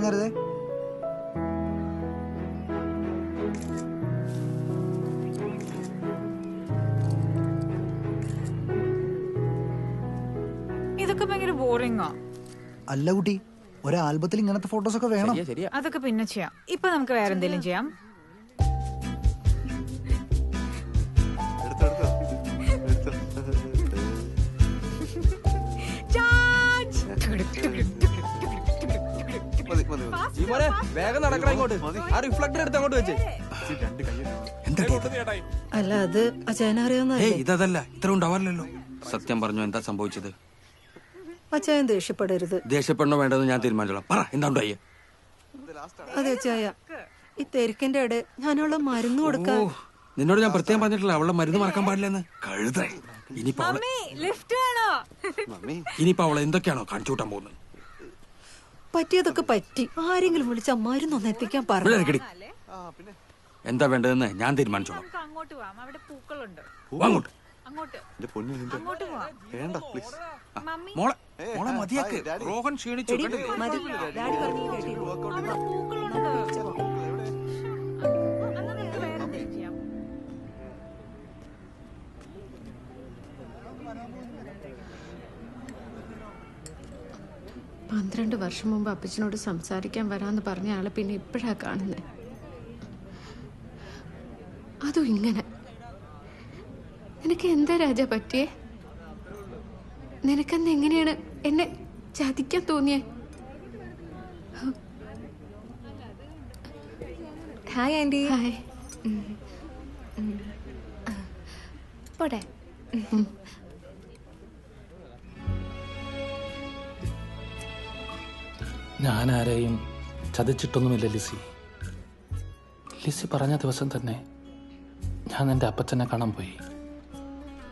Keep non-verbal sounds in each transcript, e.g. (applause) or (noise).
അനങ്ങരുതേ ഇതൊക്കെ ഭയങ്കര ബോറിങ്ങാ. അല്ല കുട്ടി ഒരു ആൽബത്തിൽ ഇങ്ങനത്തെ ഫോട്ടോസ് ഒക്കെ വേണം. അതൊക്കെ പിന്നെ ചെയ്യാം. ഇപ്പൊ നമുക്ക് വേറെന്തെങ്കിലും ചെയ്യാം? ജീമോനെ വേഗം നടക്കണം ഇങ്ങോട്ട്. ആ റിഫ്ലക്ടർ എടുത്ത് അങ്ങോട്ട് വെച്ച്. അല്ല അത് അച്ചായനെ അറിയാവുന്ന ഏയ് ഇതല്ല ഇത്ര ഉണ്ടാവാറില്ലല്ലോ. സത്യം പറഞ്ഞു എന്താ സംഭവിച്ചത്? അച്ഛായൻ ദേഷ്യപ്പെടരുത്. ദേഷ്യപ്പെടണോ വേണ്ടതെന്ന് ഞാൻ തീരുമാനിച്ചോളാം. പറ എന്താ ഉണ്ടായി അതെ അച്ഛായ ഈ തിരക്കിന്റെ ഇടെ ഞാനവളെ മരുന്ന് കൊടുക്കാൻ നിന്നോട് ഞാൻ പ്രത്യേകം പറഞ്ഞിട്ടില്ല. അവളെ മരുന്ന് മറക്കാൻ പാടില്ലെന്ന്. കഴുത. ഇനിയിപ്പോ അവളെ മമ്മി ലിഫ്റ്റ് വേണോ? ഇനിയിപ്പോ അവളെ എന്തൊക്കെയാണോ കാണിച്ചു കൂട്ടാൻ പോകുന്നത്? പറ്റിയതൊക്കെ പറ്റി. ആരെങ്കിലും വിളിച്ച മരുന്നൊന്ന് എത്തിക്കാൻ പറഞ്ഞു എന്താ വേണ്ടതെന്ന് ഞാൻ തീരുമാനിച്ചോളാം. നമുക്ക് അങ്ങോട്ട് പോവാം. അവിടെ പൂക്കളുണ്ട്. അങ്ങോട്ട്. മോളെ മതിയാക്ക്. റോഹൻ ക്ഷീണിച്ചു പൂക്കളുണ്ട്. പന്ത്രണ്ട് വർഷം മുമ്പ് അപ്പച്ചനോട് സംസാരിക്കാൻ വരാന്ന് പറഞ്ഞ ആളെ പിന്നെ ഇപ്പോഴാ കാണുന്നത് അതും ഇങ്ങനെ. നിനക്ക് എന്താ രാജ പറ്റിയേ? നിനക്കെന്ന് എങ്ങനെയാണ് എന്നെ ചതിക്കാൻ തോന്നിയേ? Hi aunty hi. പോട്ടെ ഞാൻ ആരെയും ചതിച്ചിട്ടൊന്നുമില്ല ലിസി. ലിസി പറഞ്ഞ ദിവസം തന്നെ ഞാൻ എന്റെ അപ്പച്ചനെ കാണാൻ പോയി.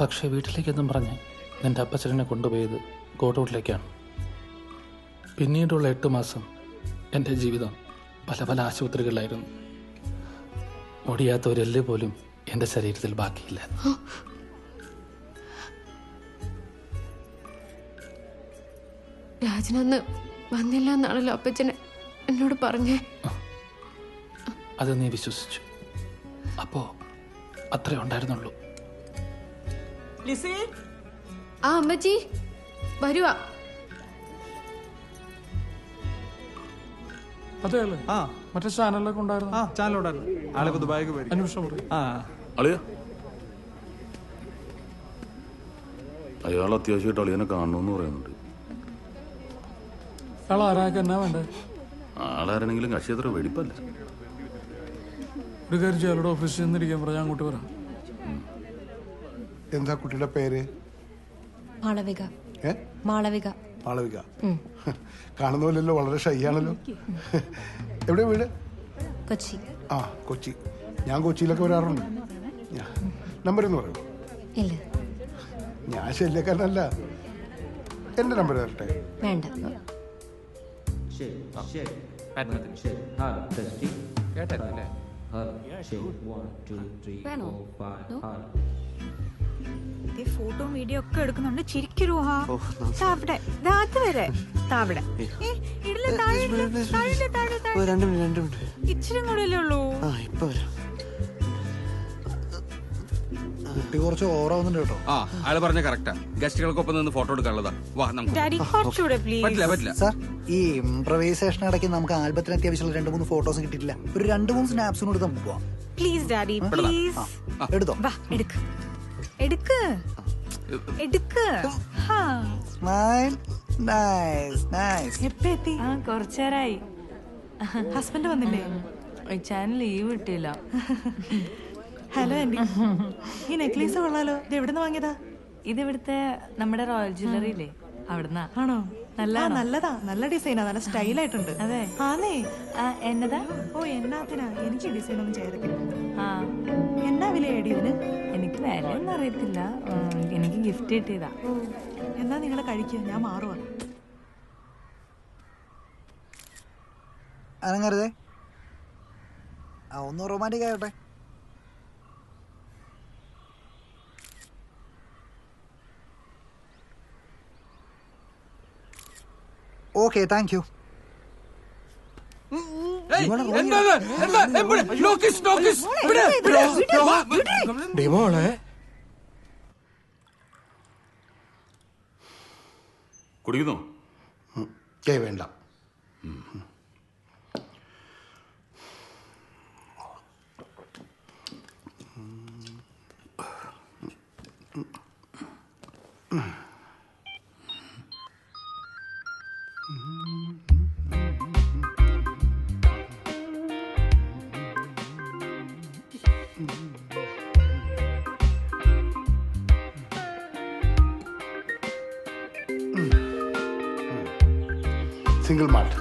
പക്ഷേ വീട്ടിലേക്കെന്നും പറഞ്ഞ് എന്റെ അപ്പച്ചനെ കൊണ്ടുപോയത് ഗോഡൌട്ടിലേക്കാണ് പിന്നീടുള്ള എട്ട് മാസം എന്റെ ജീവിതം പല പല ആശുപത്രികളിലായിരുന്നു. ഒടിയാത്ത ഒരു എല്ല് പോലും എന്റെ ശരീരത്തിൽ ബാക്കിയില്ല. രാജനന്ന് വന്നില്ല എന്നാണല്ലോ അപ്പച്ചനെ എന്നോട് പറഞ്ഞേ. അത് നീ വിശ്വസിച്ചു. അപ്പോ അത്രേ ഉണ്ടായിരുന്നുള്ളൂ. ആ അമ്മച്ചി വരുവാ. ആ. മറ്റേ ചാനലിലൊക്കെ ഉണ്ടായിരുന്നു. ആ ചാനലുണ്ടായിരുന്നു ദുബായിക്ക് പോയി അന്വേഷണം പറയും ആ. അളിയ. അയാൾ അത്യാവശ്യമായിട്ട് അളിയനെ കാണണമെന്ന് പറയുന്നുണ്ട്. അയാൾ ആരാക്കെ എന്നാ വേണ്ടേ? ആളാരെങ്കിലും കക്ഷി അത്ര വെടിപ്പല്ല ഒരു കാര്യം ചെയ്യാലോടെ ഓഫീസിൽ ചെന്നിരിക്കാൻ പറഞ്ഞാൽ അങ്ങോട്ട് വരാം. എന്താ കുട്ടിയുടെ പേര്? മാളവിക. ഏ? മാളവിക. മാളവിക. കാണുന്ന പോലെയല്ലോ വളരെ ഷൈ ആണല്ലോ എവിടെ വീട്? കൊച്ചി. ആ കൊച്ചി. ഞാൻ കൊച്ചിയിലൊക്കെ വരാറുണ്ട്. നമ്പർ എന്ന് പറയൂ. ഇല്ല. ഞാൻ ശല്യക്കാരനല്ല. എന്റെ നമ്പർ തരട്ടെ? വേണ്ട. ഫോട്ടോ വീഡിയോ ഒക്കെ എടുക്കുന്നുണ്ട്. ചിരിക്കരൂ ഹാ ദാ അവിടെ. ദാ അത് വരെ. ദാ അവിടെ. ഏ, ഇടില്ല, താഴെ ഇടില്ല, താഴെ ഇല്ല, താഴെ, താഴെ. രണ്ട് മിനിറ്റ് രണ്ട് മിനിറ്റ്. ഇച്ചിരി കൂടെ അല്ലേ ഉള്ളൂ? ആ ഇപ്പൊ വരാം. കുട്ടി കുറച്ച് ഓറാവുന്നുണ്ട് കേട്ടോ. ആ അയാൾ പറഞ്ഞ കറക്റ്റാ ഗസ്റ്റുകൾക്കൊപ്പം നിന്ന് ഫോട്ടോ എടുക്കാനുള്ളതാ. വാ നമുക്ക് ഡാഡി കുറച്ചുകൂടെ പ്ലീസ് പറ്റില്ല പറ്റില്ല. സാർ ഈ ഇംപ്രവൈസേഷൻ ഇടയ്ക്ക് നമുക്ക് ആൽബത്തിന് അത്യാവശ്യമുള്ള രണ്ട് മൂന്ന് ഫോട്ടോസ് കിട്ടിയിട്ടില്ല. ഒരു രണ്ട് മൂന്ന് സ്നാപ്സും കൂടി നമുക്ക് പോവാം. പ്ലീസ് ഡാഡി പ്ലീസ് എടുത്തോ? വാ എടുക്ക്. എടുക്ക്. എടുക്ക്. ഹാ. സ്മൈൽ നൈസ് നൈസ് എപ്പ എത്തി? ആ കുറച്ചേരായി. ഹസ്ബൻഡ് വന്നില്ലേ? ചാനൽ ലീവ് കിട്ടിയില്ല. (laughs) ഹലോ ആന്റി ഈ നെക്ലേസ് കൊള്ളാലോ. ഇത് എവിടുന്ന് വാങ്ങിയതാ? ഇത് ഇവിടുത്തെ നമ്മുടെ റോയൽ ജ്വല്ലറി ഇല്ലേ? അവിടുന്നാ. ആണോ? നല്ല നല്ലതാ. നല്ല ഡിസൈനാ നല്ല സ്റ്റൈലായിട്ടുണ്ട് അതെ. ആന്നേ. എന്നതാ? ഓ എന്നാത്തിനാ. എനിക്ക് ഡിസൈൻ ഒന്നും ചെയ്തിട്ടില്ല ആ. എന്നാ വില ഏടിയതിന് എനിക്ക് എനിക്ക് ഒന്നും അറിയത്തില്ല. എനിക്ക് ഗിഫ്റ്റ് കിട്ടിയതാ. എന്നാ നിങ്ങൾ കഴിക്കുക ഞാൻ മാറുവാ. അനങ്ങരുതേ. ആ ഒന്ന് റൊമാന്റിക് ആയോട്ടെ. ഓക്കെ താങ്ക് യു കുടിക്കുന്നോ? ഏ വേണ്ട. സിംഗിൾ മാൾട്ട്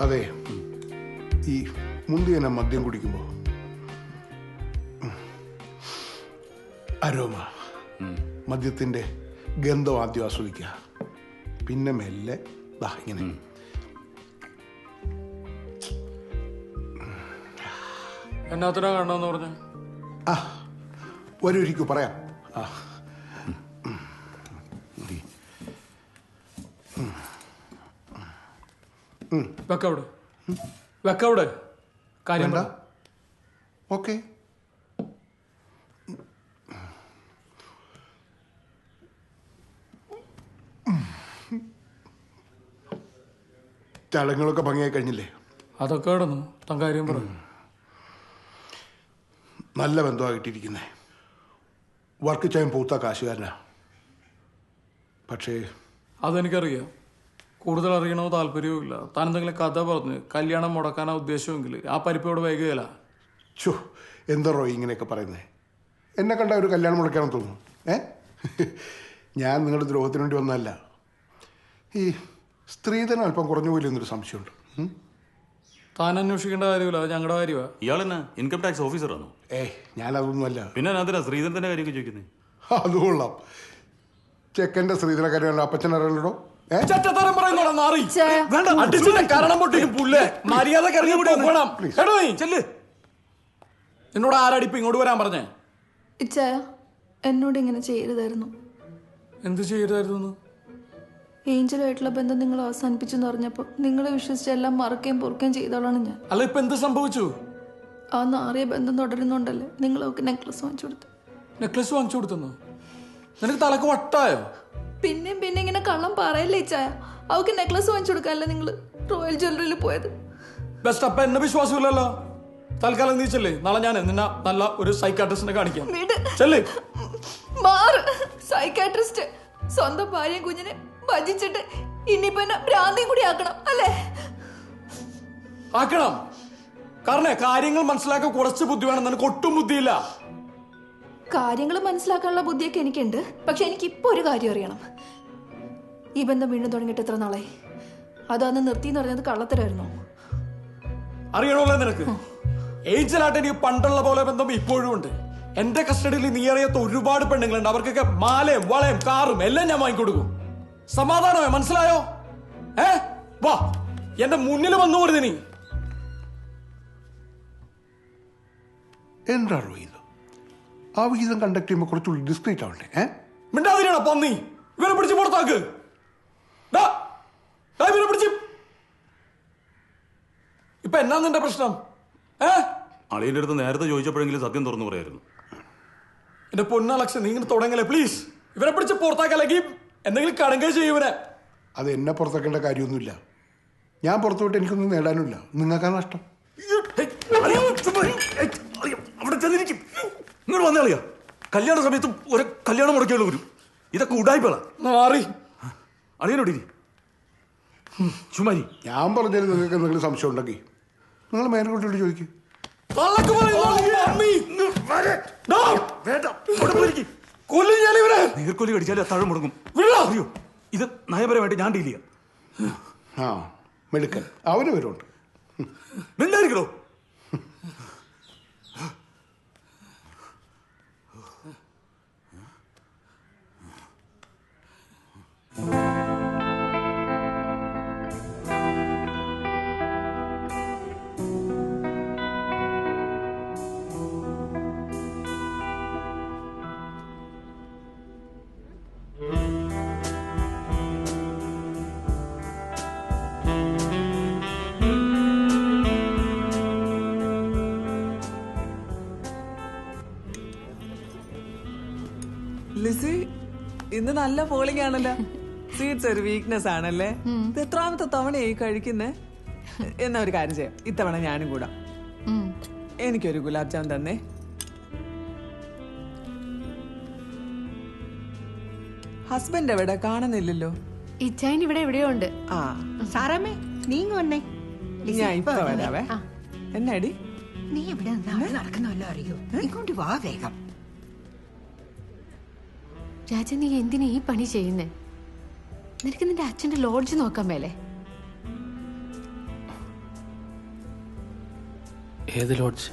അതെ ഈ മുന്തിയന മദ്യം കുടിക്കുമ്പോൾ അരോമ മദ്യത്തിന്റെ ഗന്ധം ആദ്യം ആസ്വദിക്കുക. പിന്നെ മെല്ലെ ദാ ഇങ്ങനെ എന്നാത്തിനാ കാണണമെന്ന് പറഞ്ഞു ആ ഒരൊരിക്കു പറയാം ആ വെക്കവിടെ വെക്കവിടെ കാര്യം. ഓക്കെ ചടങ്ങുകളൊക്കെ ഭംഗിയായി കഴിഞ്ഞില്ലേ? അതൊക്കെ കിടന്നു. താൻ കാര്യം പറഞ്ഞു നല്ല ബന്ധമായിട്ടിരിക്കുന്നേ വർക്ക് ചെയ്യാൻ പൂത്ത കാശുകാരനാ. പക്ഷേ അതെനിക്കറിയാം. കൂടുതൽ അറിയണോ താല്പര്യവും ഇല്ല. താൻ എന്തെങ്കിലും കഥ പറഞ്ഞ് കല്യാണം മുടക്കാനാ ഉദ്ദേശമെങ്കിൽ ആ പരിപ്പോട് വൈകുകയില്ല. ചോ എന്തറോ ഇങ്ങനെയൊക്കെ പറയുന്നേ? എന്നെ കണ്ട ഒരു കല്യാണം മുടക്കാണെന്ന് തോന്നുന്നു. ഏ? ഞാൻ നിങ്ങളുടെ ദ്രോഹത്തിന് വേണ്ടി വന്നതല്ല. ഈ സ്ത്രീധനം അല്പം കുറഞ്ഞു പോയില്ല എന്നൊരു സംശയമുണ്ട്? താൻ അന്വേഷിക്കേണ്ട കാര്യമില്ല അത് ഞങ്ങളുടെ കാര്യമാണ് ഇയാൾ തന്നെ ഇൻകം ടാക്സ് ഓഫീസറാണോ ഏയ് ഞാനതൊന്നുമല്ല. പിന്നെ അതിനാ ശ്രീധരന്റെ കാര്യമൊക്കെ ചോദിക്കുന്നത് അത് കൊള്ളാം. ചെക്കന്റെ സ്ത്രീധന കാര്യം അപ്പച്ചൻ അറിയാലോ ചറ്റത്തരം പറയുന്നോടാ വേണ്ട അടിച്ചിട്ട് കാരണം പൊട്ടിക്കും പുല്ലേ? മര്യാദ പോകണം എടോ നീ ചെല്ല്. എന്നോട് ആരടിപ്പ് ഇങ്ങോട്ട് വരാൻ പറഞ്ഞേ? ഇച്ചായ എന്നോട് ഇങ്ങനെ ചെയ്യരുതായിരുന്നു. എന്ത് ചെയ്യരുതായിരുന്നു? ഏഞ്ചലുമായിട്ടുള്ള ബന്ധം നിങ്ങൾ അവസാനിപ്പിച്ചു എന്ന് പറഞ്ഞപ്പോൾ നിങ്ങളെ വിശ്വസിച്ച് എല്ലാം മറക്കുകയും പൊറുക്കുകയും ചെയ്തോളാണ് ഞാൻ. അല്ല ഇപ്പൊ എന്ത് സംഭവിച്ചു? ആ നാറിയ ബന്ധം തുടരുന്നുണ്ടല്ലേ? നിങ്ങൾ അവൾക്ക് നെക്ലസ് വാങ്ങിച്ചു കൊടുത്തു. നെക്ലസ് വാങ്ങിച്ചു കൊടുത്തു നിനക്ക് തലക്ക് വട്ടായോ? പിന്നെയും പിന്നെ ഇങ്ങനെ കള്ളം പറയല്ലേ ചായ? അവക്ക് നെക്ലസ് വാങ്ങിച്ചു കൊടുക്കാനല്ലേ നിങ്ങൾ റോയൽ ജ്വല്ലറിയിൽ പോയത്? ബെസ്റ്റ് അപ്പ എന്നെ വിശ്വാസമില്ലല്ലോ. തൽക്കാലം നീ ചെല്ലേ. നാളെ ഞാൻ നിന്നെ നല്ല ഒരു സൈക്കാട്രിസ്റ്റിനെ കാണിക്കാം. വീട്. ചെല്ലേ. സൈക്കാട്രിസ്റ്റ്. സ്വന്തം ഭാര്യയും കുഞ്ഞിനെ ഭജിച്ചിട്ട് ഇനിയിപ്പോ എന്നെ ഭ്രാന്തിയും കൂടി ആക്കണം അല്ലേ? ആക്കണം. കാരണം കാര്യങ്ങൾ മനസ്സിലാക്കാൻ കുറച്ച് ബുദ്ധി വേണം. നിനക്ക് ഒട്ടും ബുദ്ധിയില്ല. കാര്യങ്ങൾ മനസ്സിലാക്കാനുള്ള ബുദ്ധിയൊക്കെ എനിക്കുണ്ട്. പക്ഷെ എനിക്ക് ഇപ്പൊ ഒരു കാര്യം അറിയണം. ഈ ബന്ധം വീണ്ടും തുടങ്ങിയിട്ട് എത്ര നാളായി? അത് അന്ന് നിർത്തി എന്ന് പറഞ്ഞത് കള്ളത്തരായിരുന്നോ? അറിയണമല്ലോ നിനക്ക്. ഏഞ്ചലായിട്ട് എനിക്ക് പണ്ടുള്ള പോലെ ബന്ധം ഇപ്പോഴും ഉണ്ട്. എന്റെ കസ്റ്റഡിയിൽ നീ അറിയാത്ത ഒരുപാട് പെണ്ണുങ്ങളുണ്ട്. അവർക്കൊക്കെ മാലയും വളയും കാറും എല്ലാം ഞാൻ വാങ്ങിക്കൊടുക്കും. സമാധാനമോ മനസ്സിലായോ? ഏ? വാ എന്റെ മുന്നിൽ വന്നു പോരുത് നീ എന്താണോ ഇത് ആ വിഹിതം കണ്ടക്ട് ചെയ്യുമ്പോൾ കുറച്ചുകൂടി ഡിസ്ക്രീറ്റ് ആവണ്ടേ ഏ? മിണ്ടാതിരിയാണോ പന്നി. ഇവരെ പിടിച്ച് പുറത്താക്ക്. ഇവരെ പിടിച്ച്. ഇപ്പൊ എന്നാ നിന്റെ പ്രശ്നം? ഏ? അളിയുടെ അടുത്ത് നേരത്തെ ചോദിച്ചപ്പോഴെങ്കിലും സത്യം തുറന്നു പറയായിരുന്നു. എന്റെ പൊന്നലക്ഷൻ നീ ഇങ്ങനെ തുടങ്ങല്ലേ പ്ലീസ് ഇവരെ പിടിച്ച് പുറത്താക്കല്ലെങ്കിൽ എന്തെങ്കിലും കടങ്കേ ചെയ്യൂടെ അത് എന്നെ പുറത്തേക്കേണ്ട കാര്യമൊന്നുമില്ല. ഞാൻ പുറത്തു വിട്ട് എനിക്കൊന്നും നേടാനില്ല. നിങ്ങൾക്കാ നഷ്ടം. അവിടെ ചെന്നിരിക്കും. നിങ്ങൾ വന്നേ അളിയാ. കല്യാണ സമയത്ത് ഒരു കല്യാണം മുടക്കിയുള്ള വരും. ഇതൊക്കെ ഉടായ്പള മാറി. അളിയനോടി ചുമരി ഞാൻ പറഞ്ഞാലും നിങ്ങൾക്ക് എന്തെങ്കിലും സംശയം ഉണ്ടെങ്കിൽ നിങ്ങൾ മേനോട്ടോട് ചോദിക്കും. വേണ്ട കൊല്ലും ഞാൻ ഇവരെ നീർക്കൊല്ലി കടിച്ചാൽ തഴം മുടങ്ങും. അറിയോ ഇത് നയപരമായിട്ട് ഞാൻ ഡീൽ ചെയ്യാം. ആ മെടുക്കൻ. അവന് വരുന്നുണ്ട് മിണ്ടായിരിക്കണോ ഇന്ന് നല്ല ഫോളിംഗ് ആണല്ലോ. സ്വീറ്റ്സ് ഒരു വീക്ക്നെസ് ആണല്ലേ? ഇത് എത്രാമത്തെ തവണയായി കഴിക്കുന്നേ? എന്നാ ഒരു കാര്യം ചെയ്യാം. ഇത്തവണ ഞാനും കൂടെ. എനിക്കൊരു ഗുലാബ് ജാം തന്നേ. ഹസ്ബൻഡ് എവിടെ? കാണുന്നില്ലല്ലോ. ഇച്ചായൻ ഇവിടെ എവിടെയോ ഉണ്ട്. ആ. സാറാമ്മേ നീങ്ങ വന്നേ. ഞാൻ ഇപ്പൊ വരാവേ. എന്നാടി? നീ ഇവിടെ നടക്കുന്നല്ലോ അറിയോ. ഇങ്ങോട്ട് വാ വേഗം. രാജ നീ എന്തിനാ ഈ പണി ചെയ്യുന്നേ? നിനക്ക് നിന്റെ അച്ഛന്റെ ലോഡ്ജ് നോക്കാൻ മേലെ. ഏത് ലോഡ്ജ്?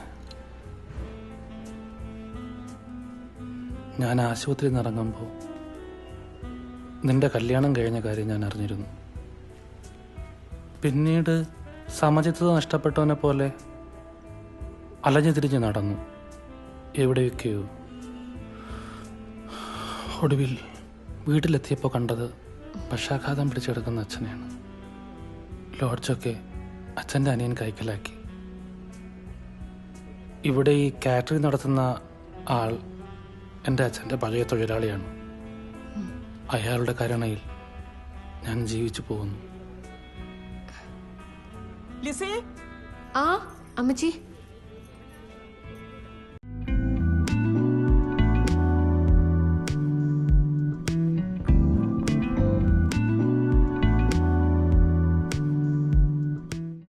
ഞാൻ ആശുപത്രിയിൽ നിന്ന് നിന്റെ കല്യാണം കഴിഞ്ഞ കാര്യം ഞാൻ അറിഞ്ഞിരുന്നു. പിന്നീട് സമചിത്വത നഷ്ടപ്പെട്ടവനെ പോലെ അലഞ്ഞു തിരിഞ്ഞ് നടന്നു. എവിടെയൊക്കെയോ. ഒടുവിൽ വീട്ടിലെത്തിയപ്പോൾ കണ്ടത് പക്ഷാഘാതം പിടിച്ചെടുക്കുന്ന അച്ഛനെയാണ്. ലോഡ്ജൊക്കെ അച്ഛന്റെ അനിയൻ കൈക്കലാക്കി. ഇവിടെ ഈ കാറ്ററിംഗ് നടത്തുന്ന ആൾ എന്റെ അച്ഛന്റെ പഴയ തൊഴിലാളിയാണ്. അയാളുടെ കരുണയിൽ ഞാൻ ജീവിച്ചു പോകുന്നു. ലിസി? ആ അമ്മച്ചി?